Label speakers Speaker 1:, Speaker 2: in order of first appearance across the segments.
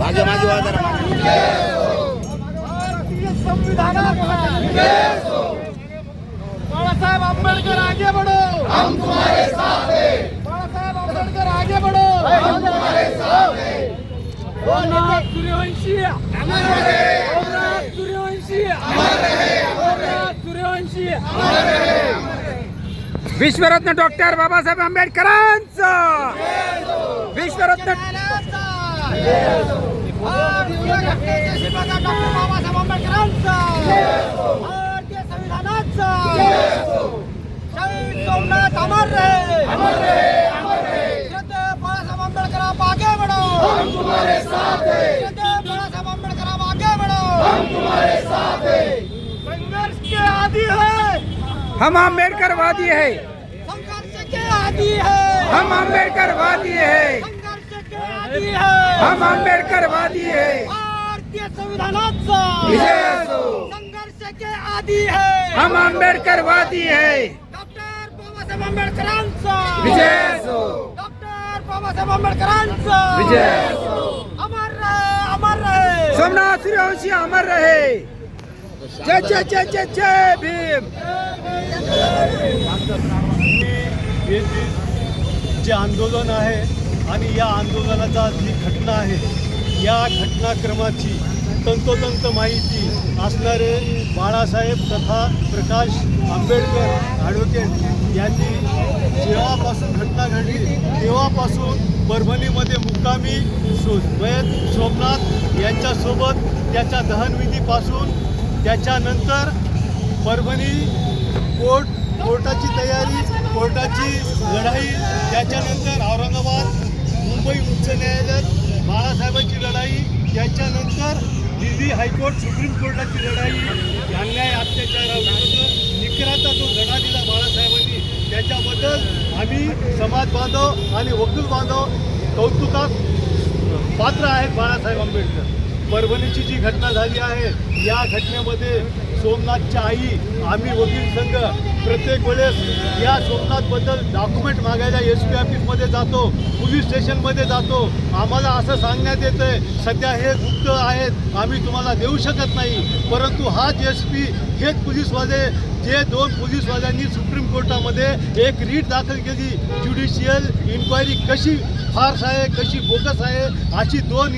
Speaker 1: मागे मागे
Speaker 2: बाळासाहेब आंबेडकर आगे बढ़ो. हम तुम्हारे साथ हैं बाळासाहेब आंबेडकर आगे बढ़ो. हम हो, तुम्हारे साथ हैं सूर्यवंशी अमर रहे ओमनाथ सूर्यवंशी अमर रहे ओमनाथ सूर्यवंशी अमर रहे
Speaker 3: विश्वरत्न डॉक्टर बाबासाहेब आंबेडकरांचं! विश्वरत्न
Speaker 2: सोमनाथ अमर रहे बाळासाहेब आंबेडकर आगे बढ़ो हम तुम्हारे साथ हैं बाळासाहेब आंबेडकर आगे बढ़ो हम तुम्हारे साथ हैं संघर्ष के आदि है
Speaker 3: हम है
Speaker 2: के आदि है।
Speaker 3: हम है
Speaker 2: संघर्ष है।
Speaker 3: हम आंबेडकरवादी है।
Speaker 2: भारतीय संविधानाचा संघर्ष के आदि है
Speaker 3: हम अंबेडकर वादी है।
Speaker 2: डॉक्टर बाबासाहेब आंबेडकरांचा
Speaker 3: विजय असो.
Speaker 2: डॉक्टर बाबासाहेब आंबेडकरांचा
Speaker 3: विजय असो.
Speaker 2: अमर रहे अमर रहे।
Speaker 3: सोमनाथ सूर्यवंशी अमर रहे। जय जय जय जय जय भीम।
Speaker 4: हे जे जे आंदोलन आहे आणि या आंदोलनाचा जी घटना आहे या घटनाक्रमाची तंतोतंत माहिती असणारे बाळासाहेब तथा प्रकाश आंबेडकर ॲडव्होकेट यांनी जेव्हापासून घटना घडली तेव्हापासून परभणीमध्ये मुक्कामी सो मयत सोमनाथ यांच्यासोबत त्याच्या दहनविधीपासून त्याच्यानंतर परभणी कोर्ट कोर्टाची तयारी कोर्टाची लढाई त्याच्यानंतर औरंगाबाद मुंबई उच्च न्यायालयात बाळासाहेबांची लढाई त्याच्यानंतर दिल्ली हायकोर्ट सुप्रीम कोर्टाची लढाई अन्याय अत्याचाराविरुद्ध निकराचा जो लढा दिला बाळासाहेबांनी त्याच्याबद्दल आम्ही समाज बांधव आणि वकील बांधव कौतुकास पात्र आहेत बाळासाहेब आंबेडकर. परभणीची जी घटना झाली आहे या घटनेमध्ये सोमनाथच्या आई आम्ही वकील संघ प्रत्येक वेळेस या सोमनाथबद्दल डॉक्युमेंट मागायला एस पी ऑफिसमध्ये जातो पोलीस स्टेशनमध्ये जातो. आम्हाला असं सांगण्यात येतं आहे सध्या हे गुप्त आहेत आम्ही तुम्हाला देऊ शकत नाही. परंतु हाच एस पी हेच पोलीसवाले जे दोन पोलीसवाल्यांनी सुप्रीम कोर्टामध्ये एक रीट दाखल केली ज्युडिशियल इन्क्वायरी कशी फार्स आहे कशी बोगस आहे अशी दोन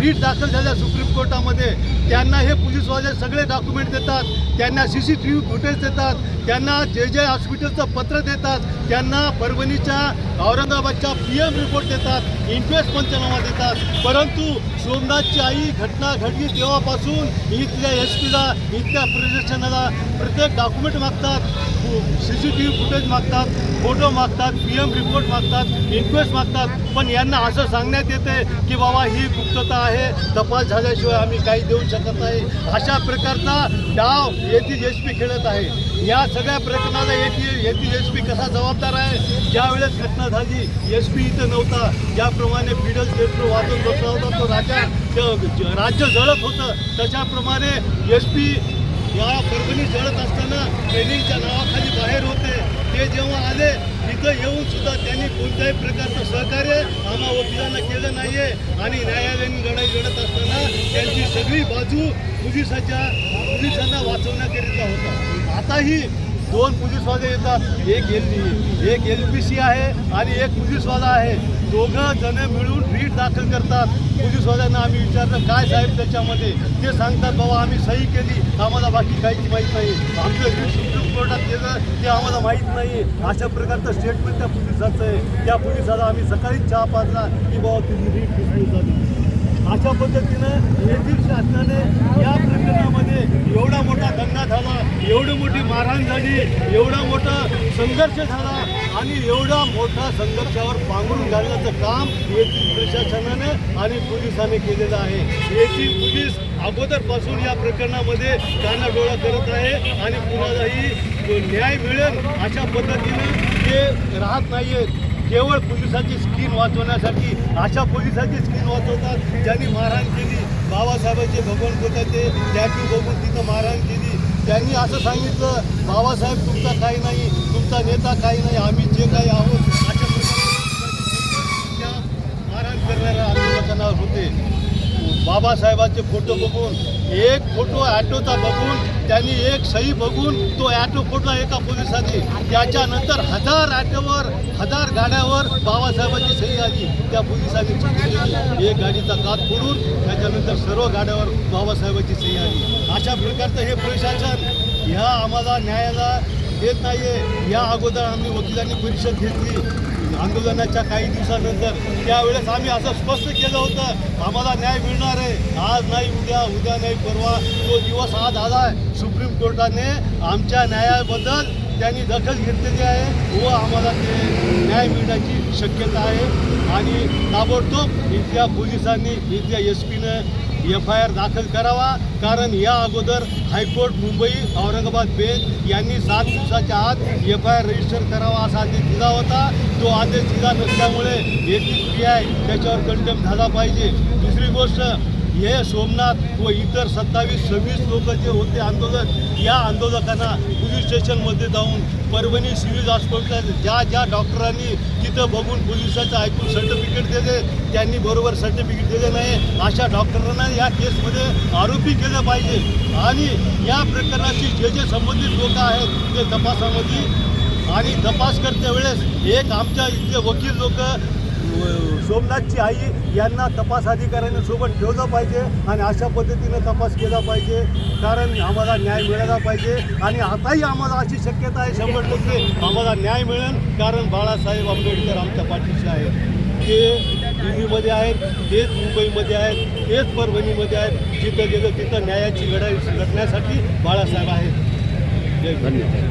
Speaker 4: रीट दाखल झाल्या सुप्रीम कोर्टामध्ये. त्यांना हे पोलीसवाले सगळे डॉक्युमेंट देतात त्यांना C C T V footage देतात त्यांना जे जे हॉस्पिटलचं पत्र देतात त्यांना परभणीच्या औरंगाबादच्या पी एम रिपोर्ट देतात इन्क्वेस्ट पंचनामा देतात. परंतु सोमनाथची आई घटना घडली तेव्हापासून इथल्या एस पीला इथल्या प्रशासनाला प्रत्येक डॉक्युमेंट मागतात C C T V footage मागतात. फोटो मागतात पी एम रिपोर्ट मागतात इन्क्वेस्ट मागतात. पण यांना असं सांगण्यात येते की बाबा ही गुप्तता आहे तपास झाल्याशिवाय आम्ही काही देऊ शकत नाही. अशा प्रकारचा डाव येथील एस पी खेळत आहे. या सगळ्या प्रकरणाला येथील येथील एस पी कसा जबाबदार आहे? ज्यावेळेस घटना झाली एस पी इथं नव्हता. ज्याप्रमाणे फिडल पेट्रो वाजून बसला होता तो राजा राज्य जळत होतं. तशाप्रमाणे एस पी या परभणी जळत असताना ट्रेनिंगच्या नावा ते जेव्हा आले इथं येऊन सुद्धा त्यांनी कोणत्याही प्रकारचं सहकार्य आम्हा वकिलांना केलं नाहीये. आणि न्यायालयीन लढाई लढत असताना त्यांची सगळी बाजू पोलिसाच्या पोलिसांना वाचवण्याकरिता होता. आताही दोन पोलीसवाले येतात. एक एल एक एल पी सी आहे आणि एक पोलीसवाला आहे. दोघं जण मिळून रीट दाखल करतात. पोलीसवाल्यांना आम्ही विचारलं काय साहेब त्याच्यामध्ये? ते सांगतात बाबा आम्ही सही केली. आम्हाला बाकी काहीच माहीत नाही. आमचं रीट सुप्रीम कोर्टात गेलं. ते आम्हाला माहीत नाही. अशा प्रकारचं स्टेटमेंट त्या पोलिसाचं आहे. त्या पोलिसाला आम्ही सकाळीच चहा पाजला की बाबा तुझी रीट डिस्मिस झाली अशा पद्धतीनं येथील शासनाने या प्रकरणामध्ये एवढा मोठा दंगा झाला एवढी मोठी मारहाण झाली एवढा मोठा संघर्ष झाला आणि एवढा मोठा संघर्षावर पांघरून घालण्याचं काम येथील प्रशासनाने आणि पोलिसांनी केलेलं आहे. येथील पोलीस अगोदरपासून या प्रकरणामध्ये कानाडोळा करत आहे आणि कुणालाही न्याय मिळेल अशा पद्धतीनं ते राहत नाही आहेत केवळ पोलिसाची स्किन वाचवण्यासाठी अशा पोलिसाची स्किन वाचवतात ज्यांनी मारहाण केली. बाबासाहेबांचे भगवान होते ते टॅटू बघून तिथं मारहाण केली. त्यांनी असं सांगितलं बाबासाहेब तुमचा काही नाही तुमचा नेता काही नाही आम्ही जे काही आहोत अशा त्या मारहाण करणाऱ्या आंदोलकांना होते. बाबासाहेबांचे फोटो बघून एक फोटो ॲटोचा बघून त्यांनी एक सही बघून तो ॲटो फोडला एका पोलिसांनी. त्याच्यानंतर हजार ॲटोवर हजार गाड्यावर बाबासाहेबांची सही आली. त्या पोलिसांनी चिठ्ठी एक गाडीचा कात फोडून त्याच्यानंतर सर्व गाड्यावर बाबासाहेबांची सही आली. अशा प्रकारचं हे प्रशासन ह्या आम्हाला न्यायाला देत नाहीये. या अगोदर आम्ही वकिलांनी परिषद घेतली. आंदोलनाच्या काही दिवसानंतर त्यावेळेस आम्ही असं स्पष्ट केलं होतं आम्हाला न्याय मिळणार आहे. आज नाही उद्या उद्या नाही परवा तो दिवस आज आला आहे सुप्रीम कोर्टाने आमच्या न्यायाबद्दल त्यांनी दखल घेतलेली आहे व आम्हाला ते न्याय मिळण्याची शक्यता आहे. आणि ताबडतोब इथल्या पोलिसांनी इथल्या एस पीनं एफ आय आर दाखल करावा कारण या अगोदर हायकोर्ट मुंबई औरंगाबाद बेंच यांनी सात दिवसाच्या आत एफ आय आर रजिस्टर करावा असा आदेश दिला होता. तो आदेश दिला नसल्यामुळे येथील पी आय त्याच्यावर कंटेम झाला पाहिजे. दुसरी गोष्ट हे सोमनाथ व इतर सत्तावीस सव्वीस लोक जे होते आंदोलन या आंदोलकांना पोलीस स्टेशनमध्ये जाऊन परभणी सिव्हिल हॉस्पिटल ज्या ज्या डॉक्टरांनी तिथं बघून पोलिसाचं ऐकून सर्टिफिकेट दिले त्यांनी बरोबर सर्टिफिकेट दिले नाही. अशा डॉक्टरांना या केसमध्ये आरोपी केलं पाहिजे. आणि या प्रकरणाशी जे जे संबंधित लोक आहेत ते तपासामध्ये. आणि तपास करते वेळेस एक आमच्या इथले वकील लोक सोमनाथची आई यांना तपास अधिकाऱ्यांनी सोबत ठेवलं पाहिजे आणि अशा पद्धतीनं तपास केला पाहिजे. कारण आम्हाला न्याय मिळाला पाहिजे आणि आताही आम्हाला अशी शक्यता आहे शंभर टक्के आम्हाला न्याय मिळेल. कारण बाळासाहेब आंबेडकर आमच्या पाठीशी आहेत. ते दिल्लीमध्ये आहेत तेच मुंबईमध्ये आहेत तेच परभणीमध्ये आहेत. जिथं गेलं तिथं न्यायाची लढाई लढण्यासाठी बाळासाहेब आहेत. जय
Speaker 1: धन्यवाद.